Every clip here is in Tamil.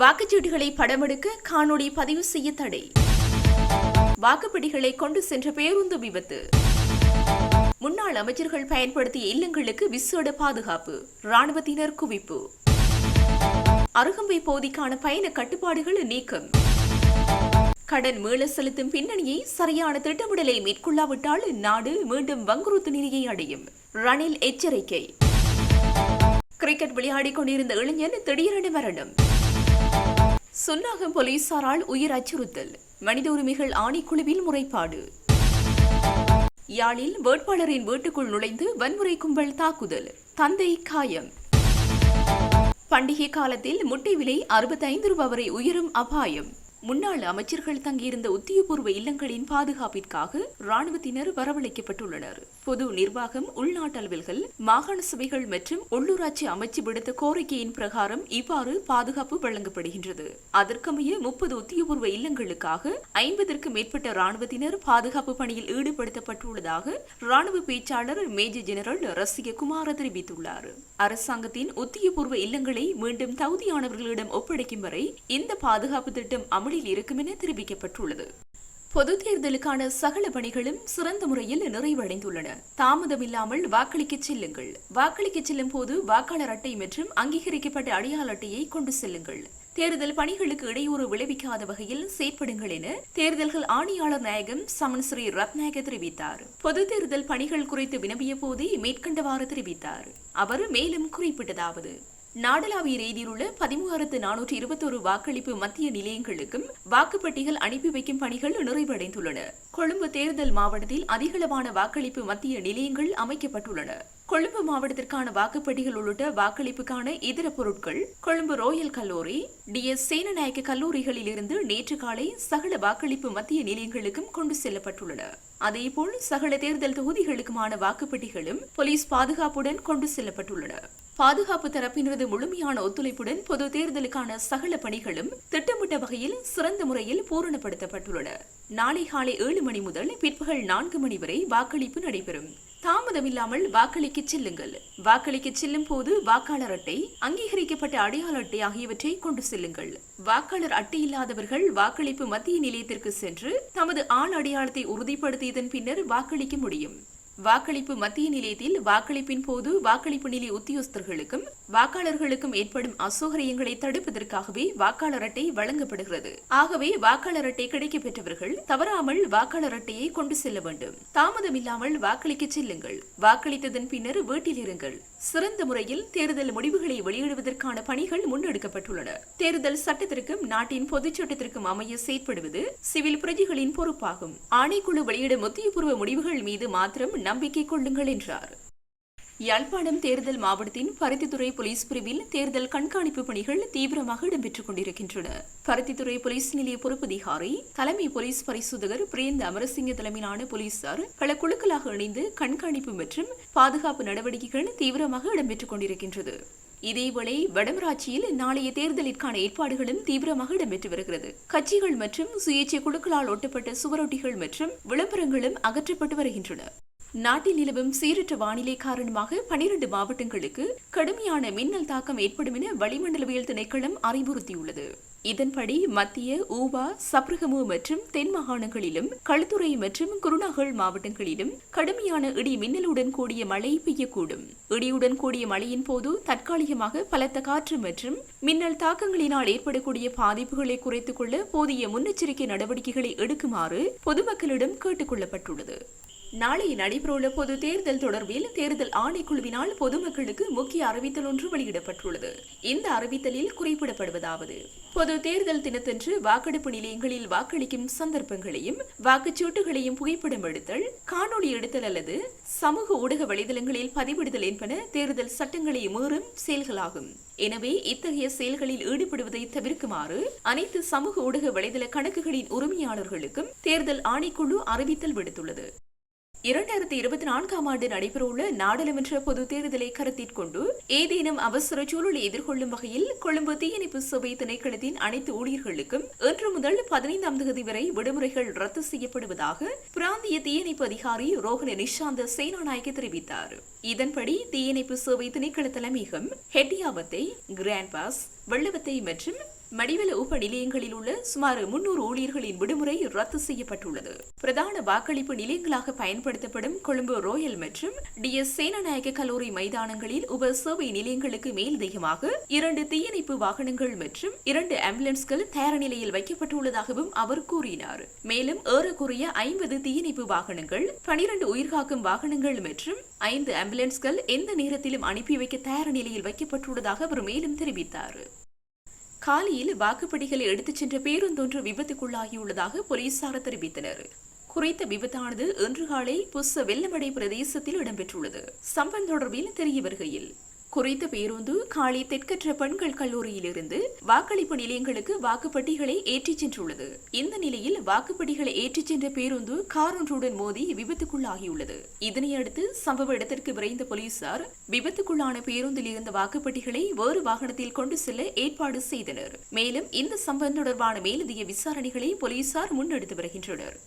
வாக்குச்சீட்டுகளை படமெடுக்க காணொளி பதிவு செய்ய தடை. வாக்குப்பெட்டிகளை கொண்டு சென்ற பேருந்து விபத்து. முன்னாள் அமைச்சர்கள் பயன்படுத்திய இல்லங்களுக்கு விசேட பாதுகாப்பு ராணுவத்தினர் குவிப்பு. அருகம்பை பகுதிக்கான பயண கட்டுப்பாடுகள் நீக்கம். கடன் மீள செலுத்தும் பின்னணியை சரியான திட்டமிடலை மேற்கொள்ளாவிட்டால் நாடு மீண்டும் வங்குறுத்து நிலையை அடையும். ரணில் எச்சரிக்கை. கிரிக்கெட் விளையாடிக் கொண்டிருந்த இளைஞன் திடீரென மரணம். சுன்னாகம் போலீசாரால் உயிர் அச்சுறுத்தல். மனித உரிமைகள் ஆணைக்குழுவில் முறைப்பாடு. யாழில் வேட்பாளரின் வீட்டுக்குள் நுழைந்து வன்முறை கும்பல் தாக்குதல். தந்தை காயம். பண்டிகை காலத்தில் முட்டை விலை அறுபத்தைந்து ரூபாய் வரை உயரும் அபாயம். முன்னாள் அமைச்சர்கள் தங்கியிருந்த உத்தியபூர்வ இல்லங்களின் பாதுகாப்பிற்காக ராணுவத்தினர் வரவழைக்கப்பட்டுள்ளனர். பொது நிர்வாகம் உள்நாட்டு அலுவல்கள் மாகாண சபைகள் மற்றும் உள்ளூராட்சி அமைச்சு விடுத்த கோரிக்கையின் பிரகாரம் இவ்வாறு பாதுகாப்பு வழங்கப்படுகின்றது. அதற்கமைய முப்பது உத்தியபூர்வ இல்லங்களுக்காக ஐம்பதற்கு மேற்பட்ட ராணுவத்தினர் பாதுகாப்பு பணியில் ஈடுபடுத்தப்பட்டுள்ளதாக ராணுவ பேச்சாளர் மேஜர் ஜெனரல் ரசிக குமார தெரிவித்துள்ளார். அரசாங்கத்தின் உத்தியபூர்வ இல்லங்களை மீண்டும் தகுதியானவர்களிடம் ஒப்படைக்கும் வரை இந்த பாதுகாப்பு திட்டம் அமலில் இருக்கும் என தெரிவிக்கப்பட்டுள்ளது. பொது தேர்தலுக்கான சகல பணிகளும் சிறந்த முறையில் நிறைவடைந்துள்ளன. தாமதமில்லாமல் வாக்களிக்க செல்லுங்கள். வாக்களிக்க செல்லும் போது வாக்காளர் அட்டை மற்றும் அங்கீகரிக்கப்பட்ட அடையாள அட்டையை கொண்டு செல்லுங்கள். தேர்தல் பணிகளுக்கு இடையூறு விளைவிக்காத வகையில் செயற்படுங்கள் என தேர்தல்கள் ஆணையாளர் நாயகம் சமன் ஸ்ரீ ரத்நாயக தெரிவித்தார். பொது தேர்தல் பணிகள் குறித்து வினவிய போதே மேற்கண்டவாறு தெரிவித்தார். அவர் மேலும் குறிப்பிட்டதாவது நாடளாவிய ரீதியிலுள்ள பதிமூவாயிரத்து நானூற்றி இருபத்தோரு வாக்களிப்பு மத்திய நிலையங்களுக்கும் வாக்குப்பட்டிகள் அனுப்பி வைக்கும் பணிகள் நிறைவடைந்துள்ளன. கொழும்பு தேர்தல் மாவட்டத்தில் அதிகளவான வாக்களிப்பு மத்திய நிலையங்கள் அமைக்கப்பட்டுள்ளன. கொழும்பு மாவட்டத்திற்கான வாக்குப்பெட்டிகள் உள்ளிட்ட வாக்களிப்புக்கான இதர பொருட்கள் கொழும்பு ரோயல் கல்லூரி டி எஸ் சேனநாயக்க கல்லூரிகளில் இருந்து நேற்று காலை சகல வாக்களிப்பு மத்திய நிலையங்களுக்கும் கொண்டு செல்லப்பட்டுள்ளன. அதேபோல் சகல தேர்தல் தொகுதிகளுக்குமான வாக்குப்பெட்டிகளும் போலீஸ் பாதுகாப்புடன் கொண்டு செல்லப்பட்டுள்ளன. பாதுகாப்பு தரப்பினரது முழுமையான ஒத்துழைப்புடன் பொது தேர்தலுக்கான சகல பணிகளும் திட்டமிட்ட வகையில் சிறந்த முறையில் பூரணப்படுத்தப்பட்டுள்ளன. நாளை காலை ஏழு மணி முதல் பிற்பகல் நான்கு மணி வரை வாக்களிப்பு நடைபெறும். தாமதமில்லாமல் வாக்களிக்க செல்லுங்கள். வாக்களிக்க செல்லும் போது வாக்காளர் அட்டை அங்கீகரிக்கப்பட்ட அடையாள அட்டை ஆகியவற்றை கொண்டு செல்லுங்கள். வாக்காளர் அட்டை இல்லாதவர்கள் வாக்களிப்பு மத்திய நிலையத்திற்கு சென்று தமது ஆள் அடையாளத்தை உறுதிப்படுத்தியதன் பின்னர் வாக்களிக்க முடியும். வாக்களிப்பு மத்திய நிலையத்தில் வாக்களிப்பின் போது வாக்களிப்பு நிலை உத்தியோகஸ்தர்களுக்கும் வாக்காளர்களுக்கும் ஏற்படும் அசௌகரியங்களை தடுப்பதற்காகவே வாக்காளர் அட்டை வழங்கப்படுகிறது. ஆகவே வாக்காளர் அட்டை கிடைக்கப் பெற்றவர்கள் தவறாமல் வாக்காளர் அட்டையை கொண்டு செல்ல வேண்டும். தாமதமில்லாமல் வாக்களிக்க செல்லுங்கள். வாக்களித்ததன் பின்னர் வீட்டில் இருங்கள். சிறந்த முறையில் தேர்தல் முடிவுகளை வெளியிடுவதற்கான பணிகள் முன்னெடுக்கப்பட்டுள்ளன. தேர்தல் சட்டத்திற்கும் நாட்டின் பொதுச் சட்டத்திற்கும் அமைய செயற்படுவது சிவில் பிரஜைகளின் பொறுப்பாகும். ஆணைக்குழு வெளியிடும் உத்தியபூர்வ முடிவுகள் மீது மாத்திரம் நம்பிக்கை கொள்ளுங்கள் என்றார். யாழ்ப்பாணம் தேர்தல் மாவட்டத்தின் பருத்தித்துறை போலீஸ் பிரிவில் தேர்தல் கண்காணிப்பு பணிகள் தீவிரமாக இடம்பெற்றுக் கொண்டிருக்கின்றன. பருத்தித்துறை போலீஸ் நிலைய பொறுப்பதிகாரி தலைமை போலீஸ் பரிசோதகர் பிரேந்த அமரசிங்க தலைமையிலான போலீசார் பல குழுக்களாக இணைந்து கண்காணிப்பு மற்றும் பாதுகாப்பு நடவடிக்கைகள் தீவிரமாக இடம்பெற்றுக் கொண்டிருக்கின்றது. இதேவேளை வடமராட்சியில் நாளைய தேர்தலிற்கான ஏற்பாடுகளும் தீவிரமாக இடம்பெற்று வருகிறது. கட்சிகள் மற்றும் சுயேட்சை குழுக்களால் ஒட்டப்பட்ட சுவரொட்டிகள் மற்றும் விளம்பரங்களும் அகற்றப்பட்டு வருகின்றன. நாட்டில் நிலவும் சீரற்ற வானிலை காரணமாக பனிரெண்டு மாவட்டங்களுக்கு கடுமையான மின்னல் தாக்கம் ஏற்படும் என வளிமண்டலவியல் திணைக்களம் அறிவுறுத்தியுள்ளது. இதன்படி மத்திய ஊவா சப்ரகமு மற்றும் தென் மாகாணங்களிலும் களுத்துறை மற்றும் குருநாகல் மாவட்டங்களிலும் கடுமையான இடி மின்னலுடன் கூடிய மழை பெய்யக்கூடும். இடியுடன் கூடிய மழையின் போது தற்காலிகமாக பலத்த காற்று மற்றும் மின்னல் தாக்கங்களினால் ஏற்படக்கூடிய பாதிப்புகளை குறைத்துக் கொள்ள போதிய முன்னெச்சரிக்கை நடவடிக்கைகளை எடுக்குமாறு பொதுமக்களிடம் கேட்டுக் கொள்ளப்பட்டுள்ளது. நாளை நடைபெறவுள்ள பொது தேர்தல் தொடர்பில் தேர்தல் ஆணைக்குழுவினால் பொதுமக்களுக்கு முக்கிய அறிவித்தல் ஒன்று வெளியிடப்பட்டுள்ளது. இந்த அறிவித்தலில் குறிப்பிடப்படுவதாவது பொது தேர்தல் தினத்தன்று வாக்கெடுப்பு நிலையங்களில் வாக்களிக்கும் சந்தர்ப்பங்களையும் வாக்குச்சீட்டுகளையும் புகைப்படம் எடுத்தல் காணொளி எடுத்தல் அல்லது சமூக ஊடக வலைதளங்களில் பதிவிடுதல் என்பன தேர்தல் சட்டங்களை மீறும் செயல்களாகும். எனவே இத்தகைய செயல்களில் ஈடுபடுவதை தவிர்க்குமாறு அனைத்து சமூக ஊடக வலைதள கணக்குகளின் உரிமையாளர்களுக்கும் தேர்தல் ஆணைக்குழு அறிவித்தல் விடுத்துள்ளது. இரண்டாயிரத்தி இருபத்தி நான்காம் ஆண்டு நடைபெறவுள்ள நாடாளுமன்ற பொது தேர்தலை கருத்தில் கொண்டு ஏதேனும் அவசர சூழலை எதிர்கொள்ளும் வகையில் கொழும்பு தீயணைப்பு சபை திணைக்களத்தின் அனைத்து ஊழியர்களுக்கும் இன்று முதல் பதினைந்தாம் தேதி வரை விடுமுறைகள் ரத்து செய்யப்படுவதாக பிராந்திய தீயணைப்பு அதிகாரி ரோஹன நிஷாந்த சேனாநாயக தெரிவித்தார். இதன்படி தீயணைப்பு சேவை திணைக்கள தலைமையகம் ஹெட்டியாவத்தை கிராண்ட் பாஸ் வெள்ளவத்தை மற்றும் மடிவல உப நிலையங்களில் உள்ள சுமார் முன்னூறு ஊழியர்களின் விடுமுறை ரத்து செய்யப்பட்டுள்ளது. பிரதான வாக்களிப்பு நிலையங்களாக பயன்படுத்தப்படும் கொழும்பு ரோயல் மற்றும் டி எஸ் சேனநாயக கல்லூரி மைதானங்களில் உப சேவை நிலையங்களுக்கு மேலதிகமாக இரண்டு தீயணைப்பு வாகனங்கள் மற்றும் இரண்டு ஆம்புலன்ஸ்கள் தயார் நிலையில் வைக்கப்பட்டுள்ளதாகவும் அவர் கூறினார். மேலும் ஏறக்குறைய ஐம்பது தீயணைப்பு வாகனங்கள் பனிரண்டு உயிர்காக்கும் வாகனங்கள் மற்றும் ஐந்து ஆம்புலன்ஸ்கள் எந்த நேரத்திலும் அனுப்பி வைக்க தயார் நிலையில் வைக்கப்பட்டுள்ளதாக அவர் மேலும் தெரிவித்தார். காலியில் வாக்குப்படிகளை எடுத்துச் சென்ற பேருந்தொன்று விபத்துக்குள்ளாகியுள்ளதாக போலீசார் தெரிவித்தனர். குறித்த விபத்தானது இன்று காலை புஸ்ஸ வெள்ளமடை பிரதேசத்தில் இடம்பெற்றுள்ளது. சம்பவம் தொடர்பில் தெரிய வருகையில் குறித்த பேருந்து காலி தெற்கற்ற பெண்கள் கல்லூரியிலிருந்து வாக்களிப்பு நிலையங்களுக்கு வாக்குப்பட்டிகளை ஏற்றிச் சென்றுள்ளது. இந்த நிலையில் வாக்குப்பட்டிகளை ஏற்றிச் சென்ற பேருந்து கார் ஒன்றுடன் மோதி விபத்துக்குள்ளாகியுள்ளது. இதனையடுத்து சம்பவ இடத்திற்கு விரைந்த போலீசார் விபத்துக்குள்ளான பேருந்தில் இருந்த வாக்குப்பட்டிகளை வேறு வாகனத்தில் கொண்டு செல்ல ஏற்பாடு செய்தனர். மேலும் இந்த சம்பவம் தொடர்பான மேலதிக விசாரணைகளை போலீசார் முன்னெடுத்து வருகின்றனர்.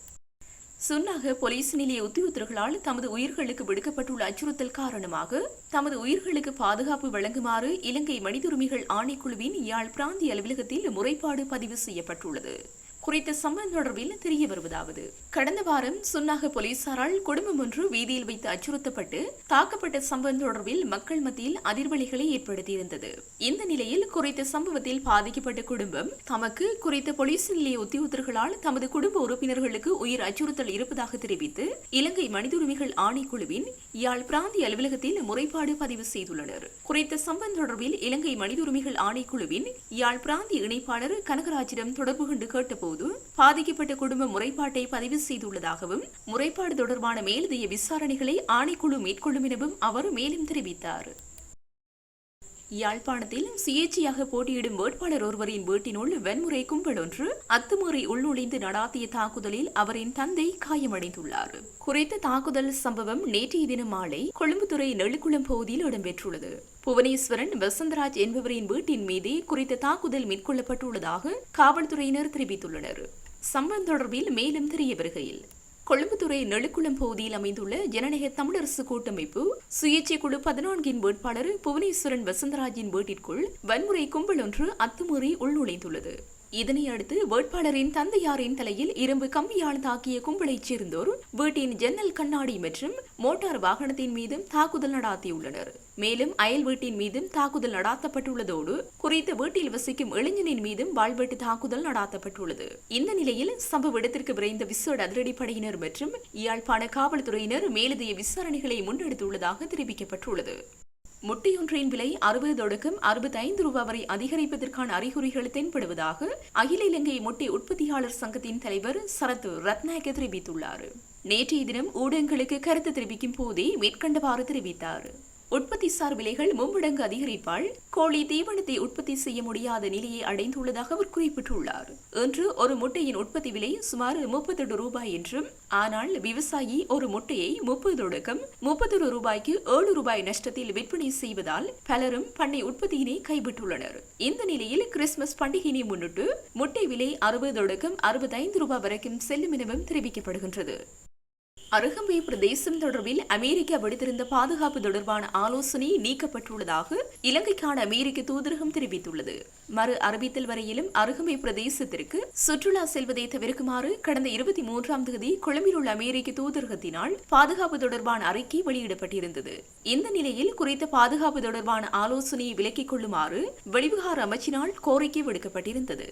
சுன்னாக போலீஸ் நிலைய உத்தியோகத்தர்களால் தமது உயிர்களுக்கு விடுக்கப்பட்டுள்ள அச்சுறுத்தல் காரணமாக தமது உயிர்களுக்கு பாதுகாப்பு வழங்குமாறு இலங்கை மனிதுரிமைகள் ஆணைக்குழுவின் யாழ் பிராந்திய அலுவலகத்தில் முறைப்பாடு பதிவு செய்யப்பட்டுள்ளது. குறித்த சம்பவம் தொடர்பில் தெரிய வருவதாவது. கடந்த வாரம் சுன்னாக போலீசாரால் குடும்பம் ஒன்று வீதியில் வைத்து அச்சுறுத்தப்பட்டு தாக்கப்பட்ட சம்பவம் தொடர்பில் மக்கள் மத்தியில் அதிர்வலிகளை ஏற்படுத்தியிருந்தது. இந்த நிலையில் குறித்த சம்பவத்தில் பாதிக்கப்பட்ட குடும்பம் தமக்கு குறித்த போலீஸ் நிலைய உத்தியோகத்தர்களால் தமது குடும்ப உறுப்பினர்களுக்கு உயிர் அச்சுறுத்தல் இருப்பதாக தெரிவித்து இலங்கை மனித உரிமைகள் ஆணைக்குழுவின் யாழ் பிராந்திய அலுவலகத்தில் முறைப்பாடு பதிவு செய்துள்ளனர். குறித்த சம்பவம் தொடர்பில் இலங்கை மனித உரிமைகள் ஆணைக்குழுவின் யாழ் பிராந்திய இணைப்பாளர் கனகராஜிடம் தொடர்பு கொண்டு கேட்டபோது போது பாதிக்கப்பட்ட குடும்ப முறைப்பாட்டை பதிவு செய்துள்ளதாகவும் முறைப்பாடு தொடர்பான மேலதிய விசாரணைகளை ஆணைக்குழு மேற்கொள்ளும் எனவும் அவர் மேலும் தெரிவித்தார். யாழ்ப்பாணத்தில் சுயேட்சையாக போட்டியிடும் வேட்பாளர் ஒருவரின் வீட்டினுள் வன்முறை கும்பல் ஒன்று அத்துமீறி உள்நுழைந்து நடாத்திய தாக்குதலில் அவரின் தந்தை காயமடைந்துள்ளார். குறித்த தாக்குதல் சம்பவம் நேற்றைய தினம் மாலை கொழும்புத்துறை நெழுக்குளம் பகுதியில் இடம்பெற்றுள்ளது. புவனேஸ்வரன் வசந்தராஜ் என்பவரின் வீட்டின் மீதே குறித்த தாக்குதல் மேற்கொள்ளப்பட்டுள்ளதாக காவல்துறையினர் தெரிவித்துள்ளனர். சம்பவம் தொடர்பில் மேலும் தெரிய வருகையில் கொழும்புத்துறை நெழுக்குளம் பகுதியில் அமைந்துள்ள ஜனநாயக தமிழரசு கூட்டமைப்பு சுயேட்சை குழு பதினான்கின் வேட்பாளர் புவனேஸ்வரன் வசந்தராஜின் வீட்டிற்குள் வன்முறை கும்பல் ஒன்று அத்துமீறி உள்நுழைந்துள்ளது. இதனை அடுத்து வேட்பாளரின் தந்தையாரின் தலையில் இரும்பு கம்பியால் தாக்கிய கும்பலைச் சேர்ந்தோர் வீட்டின் ஜன்னல் கண்ணாடி மற்றும் மோட்டார் வாகனத்தின் மீதும் தாக்குதல் நடாத்தியுள்ளனர். மேலும் அயல் வீட்டின் மீதும் தாக்குதல் நடாத்தப்பட்டுள்ளதோடு குறித்த வீட்டில் வசிக்கும் இளைஞனின் மீதும் வாழ்வெட்டு தாக்குதல் நடாத்தப்பட்டுள்ளது. இந்த நிலையில் சம்பவ இடத்திற்கு விரைந்த விசேட அதிரடிப்படையினர் மற்றும் யாழ்ப்பாண காவல்துறையினர் மேலதிய விசாரணைகளை முன்னெடுத்துள்ளதாக தெரிவிக்கப்பட்டுள்ளது. முட்டையொன்றின் விலை அறுபது தொடக்கம் அறுபத்தைந்து ரூபாய் வரை அதிகரிப்பதற்கான அறிகுறிகள் தென்படுவதாக அகில இலங்கை முட்டை உற்பத்தியாளர் சங்கத்தின் தலைவர் சரத் ரத்நாயக்க தெரிவித்துள்ளார். நேற்றைய தினம் ஊடகங்களுக்கு கருத்து தெரிவிக்கும் போதே மேற்கண்டவாறு தெரிவித்தார். உற்பத்திசார் விலைகள் மும்மடங்கு அதிகரிப்பால் கோழி தீவனத்தை உற்பத்தி செய்ய முடியாத நிலையை அடைந்துள்ளதாக அவர் குறிப்பிட்டுள்ளார். இன்று ஒரு முட்டையின் உற்பத்தி விலை சுமார் முப்பத்தெட்டு ரூபாய் என்றும் ஆனால் விவசாயி ஒரு முட்டையை முப்பது தொடக்கம் முப்பத்தொரு ரூபாய்க்கு ஏழு ரூபாய் நஷ்டத்தில் விற்பனை செய்வதால் பலரும் பண்ணை உற்பத்தியினை கைவிட்டுள்ளனர். இந்த நிலையில் கிறிஸ்துமஸ் பண்டிகையினை முன்னிட்டு முட்டை விலை அறுபது தொடக்கம் அறுபத்தைந்து ரூபாய் வரைக்கும் செல்லும் எனவும் தெரிவிக்கப்படுகின்றது. அருகம்பை பிரதேசம் தொடர்பில் அமெரிக்கா விடுத்திருந்த பாதுகாப்பு தொடர்பான ஆலோசனை நீக்கப்பட்டுள்ளதாக இலங்கைக்கான அமெரிக்க தூதரகம் தெரிவித்துள்ளது. மறு அறிவித்தல் வரையிலும் அருகம்பை பிரதேசத்திற்கு சுற்றுலா செல்வதை தவிர்க்குமாறு கடந்த இருபத்தி மூன்றாம் தேதி கொழும்பில் உள்ள அமெரிக்க தூதரகத்தினால் பாதுகாப்பு தொடர்பான அறிக்கை வெளியிடப்பட்டிருந்தது. இந்த நிலையில் குறித்த பாதுகாப்பு தொடர்பான ஆலோசனையை விலக்கிக் கொள்ளுமாறு வெளிவிகார அமைச்சினால் கோரிக்கை விடுக்கப்பட்டிருந்தது.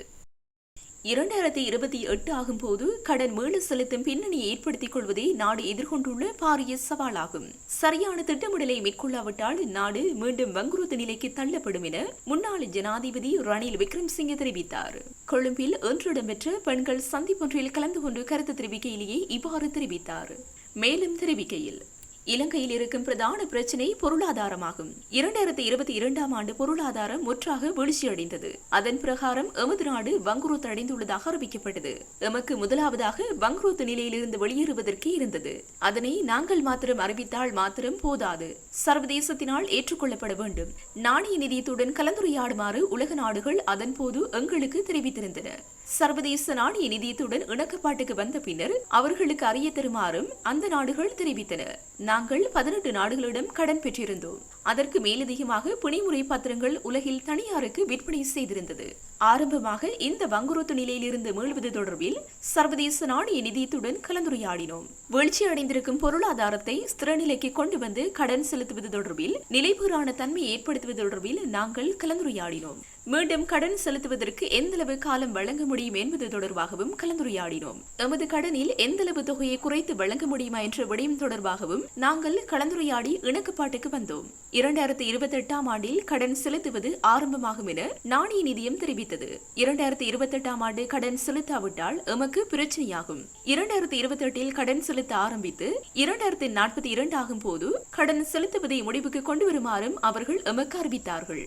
இரண்டாயிரத்தி இருபத்தி எட்டு ஆகும்போது கடன் மீள செலுத்தும் பின்னணியை ஏற்படுத்திக் கொள்வதே நாடு எதிர்கொண்டுள்ள பாரிய சவாலாகும். சரியான திட்டமிடலை மேற்கொள்ளாவிட்டால் நாடு மீண்டும் வங்குரோத்து நிலைக்கு தள்ளப்படும் என முன்னாள் ஜனாதிபதி ரணில் விக்ரம்சிங்கே தெரிவித்தார். கொழும்பில் இன்று இடம்பெற்ற பெண்கள் சந்திப்பொன்றில் கலந்து கொண்டு கருத்து தெரிவிக்கையிலேயே இவ்வாறு தெரிவித்தார். மேலும் தெரிவிக்கையில் இலங்கையில் இருக்கும் பிரதான பிரச்சினை பொருளாதாரமாகும். இரண்டாயிரத்தி இருபத்தி இரண்டாம் ஆண்டு பொருளாதாரம் முற்றாக வீழ்ச்சியடைந்தது. அதன் பிரகாரம் எமது நாடு வங்குரோத்து அடைந்துள்ளதாக அறிவிக்கப்பட்டது. எமக்கு முதலாவதாக வங்குரோத்து நிலையிலிருந்து வெளியேறுவதற்கே இருந்தது. அதனை நாங்கள் மாத்திரம் அறிவித்தால் மாத்திரம் போதாது. சர்வதேசத்தினால் ஏற்றுக்கொள்ளப்பட வேண்டும். நாணய நிதியத்துடன் கலந்துரையாடுமாறு உலக நாடுகள் அதன்போது எங்களுக்கு தெரிவித்திருந்தன. சர்வதேச நாணய நிதியத்துடன் இணக்கப்பாட்டுக்கு வந்த பின்னர் அவர்களுக்கு அறிய தருமாறும் அந்த நாடுகள் தெரிவித்தன. நாங்கள் பதினெட்டு நாடுகளிடம் கடன் பெற்றிருந்தோம். அதற்கு மேலதிகமாக பிணைமுறை பத்திரங்கள் உலகில் தனியாருக்கு விற்பனை செய்திருந்தது. ஆரம்பமாக இந்த வங்குரோத்து நிலையிலிருந்து மீள்வது தொடர்பில் சர்வதேச நாணய நிதியத்துடன் கலந்துரையாடினோம். வீழ்ச்சி அடைந்திருக்கும் பொருளாதாரத்தை ஸ்திரநிலைக்கு கொண்டு வந்து கடன் செலுத்துவது தொடர்பில் நிலைபெறான தன்மை ஏற்படுத்துவது தொடர்பில் நாங்கள் கலந்துரையாடினோம். மீண்டும் கடன் செலுத்துவதற்கு எந்தளவு காலம் வழங்க முடியும் என்பது தொடர்பாகவும் கலந்துரையாடினோம். எமது கடனில் எந்தளவு தொகையை குறைத்து வழங்க முடியுமா என்ற விடயம் தொடர்பாகவும் நாங்கள் கலந்துரையாடி இணக்கப்பாட்டுக்கு வந்தோம். இரண்டாயிரத்தி இருபத்தி எட்டாம் ஆண்டில் கடன் செலுத்துவது ஆரம்பமாகும் என நாணய நிதியம் தெரிவித்தது. இரண்டாயிரத்தி இருபத்தி எட்டாம் ஆண்டு கடன் செலுத்தாவிட்டால் எமக்கு பிரச்சனையாகும். இரண்டாயிரத்தி இருபத்தி எட்டில் கடன் செலுத்த ஆரம்பித்து இரண்டாயிரத்தி நாற்பத்தி இரண்டு ஆகும் போது கடன் செலுத்துவதை முடிவுக்கு கொண்டு வருமாறும் அவர்கள் எமக்கு அறிவித்தார்கள்.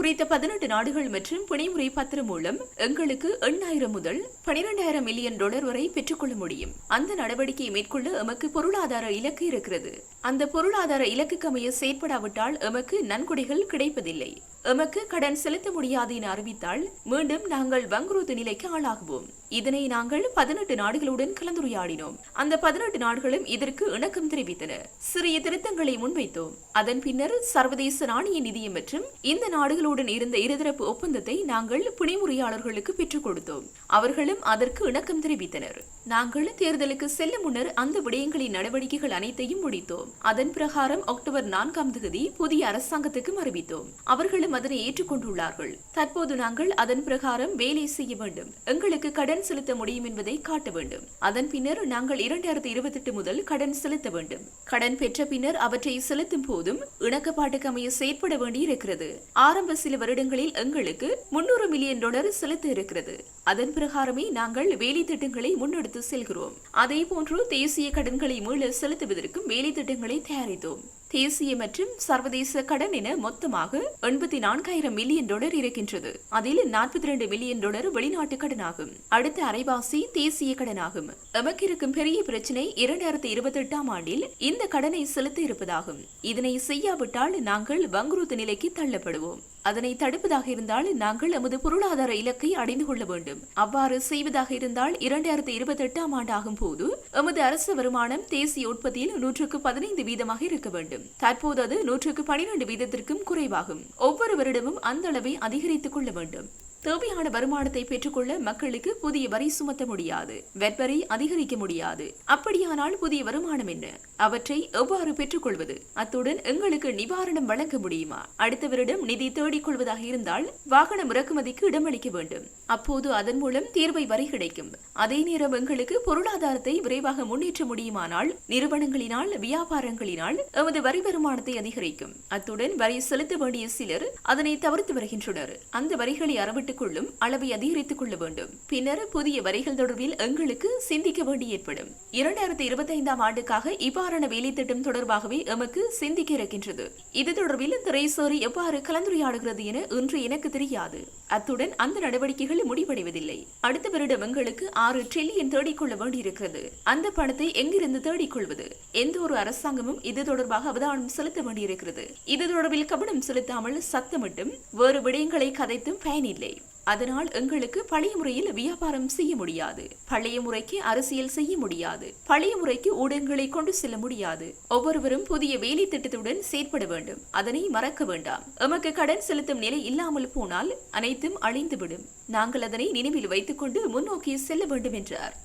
குறித்த பதினெட்டு நாடுகள் மற்றும் பிணைமுறை பத்திரம் மூலம் எங்களுக்கு எண்ணாயிரம் முதல் பனிரெண்டாயிரம் மில்லியன் டாலர் வரை பெற்றுக்கொள்ள முடியும். அந்த நடவடிக்கையை மேற்கொள்ள எமக்கு பொருளாதார இலக்கு இருக்கிறது. அந்த பொருளாதார இலக்குக்கு செயற்படாவிட்டால் எமக்கு நன்கொடைகள் கிடைப்பதில்லை. எமக்கு கடன் செலுத்த முடியாது என அறிவித்தால் மீண்டும் நாங்கள் வங்குரோத்து நிலைக்கு ஆளாகுவோம். இதனை நாங்கள் பதினெட்டு நாடுகளுடன் கலந்துரையாடினோம். அந்த பதினெட்டு நாடுகளும் இதற்கு இணக்கம் தெரிவித்தன. சிறிய திருத்தங்களை முன்வைத்தோம். அதன் பின்னர் சர்வதேச நாணய நிதியம் மற்றும் இந்த நாடுகளுடன் இருந்த இருதரப்பு ஒப்பந்தத்தை நாங்கள் பிணைமுறையாளர்களுக்கு பெற்றுக் கொடுத்தோம். அவர்களும் அதற்கு இணக்கம் தெரிவித்தனர். நாங்கள் தேர்தலுக்கு செல்லும் முன்னர் அந்த விடயங்களின் நடவடிக்கைகள் அனைத்தையும் முடித்தோம். அதன் பிரகாரம் அக்டோபர் நான்காம் தேதி புதிய அரசாங்கத்துக்கும் அறிவித்தோம். அவர்களும் அதனை ஏற்றுக்கொண்டுள்ளார்கள். தற்போது நாங்கள் அதன் பிரகாரம் வேலை செய்ய வேண்டும். எங்களுக்கு கடன் செலுத்த முடியும் என்பதை காட்ட வேண்டும். அதன் பின்னர் நாங்கள் இரண்டாயிரத்தி இருபத்தி எட்டு முதல் கடன் செலுத்த வேண்டும். கடன் பெற்ற பின்னர் அவற்றை செலுத்தும் போதும் இணக்கப்பாட்டுக்கு அமைய செயற்பட வேண்டியிருக்கிறது. ஆரம்ப சில வருடங்களில் எங்களுக்கு முன்னூறு மில்லியன் டாலர் செலுத்த இருக்கிறது. அதன் பிரகாரமே நாங்கள் வேலை திட்டங்களை முன்னெடுத்து செல்கிறோம். அதே போன்று தேசிய கடன்களை மீள செலுத்துவதற்கும் வேலை திட்டங்களை தயாரித்தோம். தேசிய மற்றும் சர்வதேச கடன் என மொத்தமாக எண்பத்தி நான்காயிரம் மில்லியன் டாலர் இருக்கின்றது. அதில் நாற்பத்தி ரெண்டு மில்லியன் டாலர் வெளிநாட்டு கடனாகும். அடுத்த அரைவாசி தேசிய கடனாகும். எமக்கு இருக்கும் பெரிய பிரச்சனை இரண்டாயிரத்தி இருபத்தி எட்டாம் ஆண்டில் இந்த கடனை செலுத்த இருப்பதாகும். இதனை செய்யாவிட்டால் நாங்கள் வங்குரோத்து நிலைக்கு தள்ளப்படுவோம். அதனை தடுப்பதாக இருந்தால் நாங்கள் எமது பொருளாதார இலக்கை அடைந்து கொள்ள வேண்டும். அவ்வாறு செய்வதாக இருந்தால் இரண்டாயிரத்தி இருபத்தி எட்டாம் ஆண்டு ஆகும் போது எமது அரசு வருமானம் தேசிய உற்பத்தியில் நூற்றுக்கு பதினைந்து வீதமாக இருக்க வேண்டும். தற்போது அது நூற்றுக்கு பனிரெண்டு வீதத்திற்கும் குறைவாகும். ஒவ்வொரு வருடமும் அந்த அளவை அதிகரித்துக் கொள்ள வேண்டும். தேவையான வருமானத்தை பெற்றுக்கொள்ள மக்களுக்கு புதிய வரி சுமத்த முடியாது வெட்வரி அதிகரிக்க முடியாது. அப்படியானால் புதிய வருமானம் என்ன? அவற்றை எவ்வாறு பெற்றுக்கொள்வது? அத்துடன் எங்களுக்கு நிவாரணம் வழங்க முடியுமா? அடுத்த வருடம் நிதி தேடிக் கொள்வதாக இருந்தால் வாகனம் இறக்குமதிக்கு இடமளிக்க வேண்டும். அப்போது அதன் மூலம் தீர்வை வரி கிடைக்கும். அதே நேரம் எங்களுக்கு பொருளாதாரத்தை விரைவாக முன்னேற்ற முடியுமானால் நிறுவனங்களினால் வியாபாரங்களினால் எமது வரி வருமானத்தை அதிகரிக்கும். அத்துடன் வரி செலுத்த வேண்டிய சிலர் அதனை தவிர்த்து வருகின்றனர். அந்த வரிகளை அறவிட்டு அறவிட்டுக் கொள்ளும் அளவை அதிகரித்துக் கொள்ள வேண்டும். பின்னர் புதிய வரிகள் தொடர்பில் எங்களுக்கு சிந்திக்க வேண்டி ஏற்படும். இரண்டாயிரத்தி இருபத்தி ஐந்தாம் ஆண்டுக்காக இவ்வாறான வேலை திட்டம் தொடர்பாகவே எமக்கு சிந்திக்க இருக்கின்றது. இது தொடர்பில் திரைசோரி எவ்வாறு கலந்துரையாடுகிறது என இன்று எனக்கு தெரியாது. அத்துடன் அந்த நடவடிக்கைகள் முடிவடைவதில்லை. அடுத்த வருடம் எங்களுக்கு ஆறு டிரில்லியன் தேடிக்கொள்ள வேண்டியிருக்கிறது. அந்த பணத்தை எங்கிருந்து தேடிக்கொள்வது? எந்த ஒரு அரசாங்கமும் இது தொடர்பாக அவதானம் செலுத்த வேண்டியிருக்கிறது. இது தொடர்பில் கவனம் செலுத்தாமல் சத்தமிட்டும் வேறு விடயங்களை கதைத்தும் பயனில்லை. அதனால் எங்களுக்கு பழைய முறையில் வியாபாரம் செய்ய முடியாது. பழைய முறைக்கு அரசியல் செய்ய முடியாது. பழைய முறைக்கு ஊடகங்களை கொண்டு செல்ல முடியாது. ஒவ்வொருவரும் புதிய வேலை திட்டத்துடன் செயற்பட வேண்டும். அதனை மறக்க வேண்டாம். எமக்கு கடன் செலுத்தும் நிலை இல்லாமல் போனால் அனைத்தும் அழிந்துவிடும். நாங்கள் அதனை நினைவில் வைத்துக்கொண்டு முன்னோக்கி செல்ல வேண்டும் என்றார்.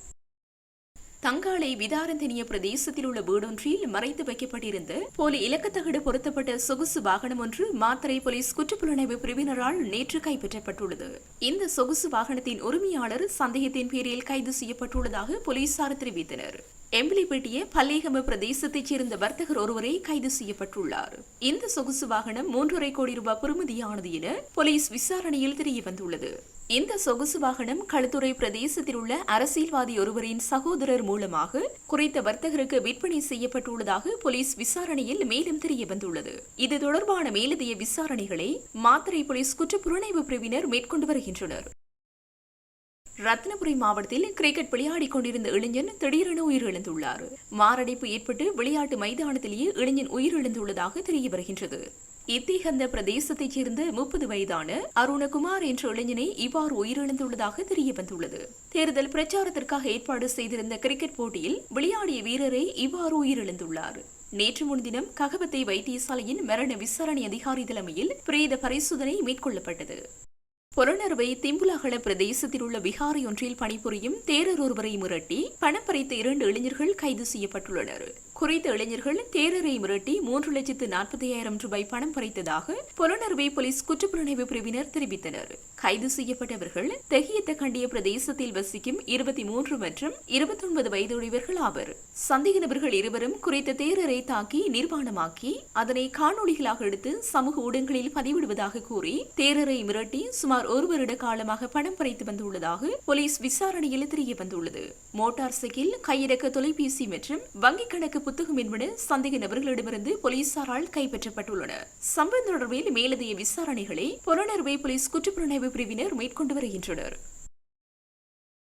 தங்காலை விதாரந்தனிய பிரதேசத்தில் உள்ள வீடொன்றில் மறைத்து வைக்கப்பட்டிருந்த போலி இலக்கத்தகடு பொருத்தப்பட்ட சொகுசு வாகனம் ஒன்று மாத்தரை போலீஸ் குற்றப்புலனாய்வு பிரிவினரால் நேற்று கைப்பற்றப்பட்டுள்ளது. இந்த சொகுசு வாகனத்தின் உரிமையாளர் சந்தேகத்தின் பேரில் கைது செய்யப்பட்டுள்ளதாக போலீசார் தெரிவித்தனர். எம்பிலிப்பேட்டிய பல்லேகம பிரதேசத்தைச் சேர்ந்த வர்த்தகர் ஒருவரை கைது செய்யப்பட்டுள்ளார். இந்த சொகுசு வாகனம் மூன்றரை கோடி ரூபாய் பெறுமதியானது என போலீஸ் விசாரணையில் தெரிய வந்துள்ளது இந்த சொகுசு வாகனம் களுத்துறை பிரதேசத்தில் உள்ள அரசியல்வாதி ஒருவரின் சகோதரர் மூலமாக குறித்த வர்த்தகருக்கு விற்பனை செய்யப்பட்டுள்ளதாக போலீஸ் விசாரணையில் மேலும் தெரிய வந்துள்ளது இது தொடர்பான மேலதிய விசாரணைகளை மாத்திரை போலீஸ் குற்றப்புலனாய்வு பிரிவினர் மேற்கொண்டு வருகின்றனர். ரத்னபுரி மாவட்டத்தில் கிரிக்கெட் விளையாடிக் கொண்டிருந்த இளைஞன் திடீரென உயிரிழந்துள்ளார். மாரடைப்பு ஏற்பட்டு விளையாட்டு மைதானத்திலேயே இளைஞன் உயிரிழந்துள்ளதாக தெரிய வருகின்றது. இத்திகந்த பிரதேசத்தைச் சேர்ந்த முப்பது வயதான அருணகுமார் என்ற இளைஞனை இவ்வாறு உயிரிழந்துள்ளதாக தெரிய வந்துள்ளது. தேர்தல் பிரச்சாரத்திற்காக ஏற்பாடு செய்திருந்த கிரிக்கெட் போட்டியில் விளையாடிய வீரரை இவ்வாறு உயிரிழந்துள்ளார். நேற்று முன்தினம் ககபத்தை வைத்தியசாலையின் மரண விசாரணை அதிகாரி தலைமையில் பிரேத பரிசோதனை மேற்கொள்ளப்பட்டது. புலனறுவை திம்புலகல பிரதேசத்தில் உள்ள விகாரி ஒன்றில் பணிபுரியும் தேரர் ஒருவரை மிரட்டி பணம் பறித்த இரண்டு இளைஞர்கள் கைது செய்யப்பட்டுள்ளனர். குறித்த இளைஞர்கள் தேரரை மிரட்டி மூன்று லட்சத்து நாற்பத்தி ரூபாய் பணம் பறித்ததாக புலனறுவை போலீஸ் குற்றப்புலனாய்வு பிரிவினர் தெரிவித்தனர். கைது செய்யப்பட்டவர்கள் தெகியத்த கண்டிய பிரதேசத்தில் வசிக்கும் இருபத்தி மூன்று மற்றும் இருபத்தி ஒன்பது வயதுடையவர்கள் ஆவர். சந்தேக நபர்கள் இருவரும் குறித்த தேரரை தாக்கி நிர்வாணமாக்கி அதனை காணொளிகளாக எடுத்து சமூக ஊடகங்களில் பதிவிடுவதாக கூறி தேரரை மிரட்டி சுமார் ஒரு வருட காலமாக பணம் பறித்து வந்துள்ளதாக போலீஸ் விசாரணையில் தெரிய வந்துள்ளது மோட்டார் சைக்கிள் கையிறக்க தொலைபேசி மற்றும் வங்கிக் கணக்கு புத்தகம் என்பன சந்தேக நபர்களிடமிருந்து போலீசாரால் கைப்பற்றப்பட்டுள்ளன சம்பவம் தொடர்பில் மேலதிக விசாரணைகளை புறநர்வை போலீஸ் குற்றப்புலனாய்வு பிரிவினர் மேற்கொண்டு வருகின்றனர்.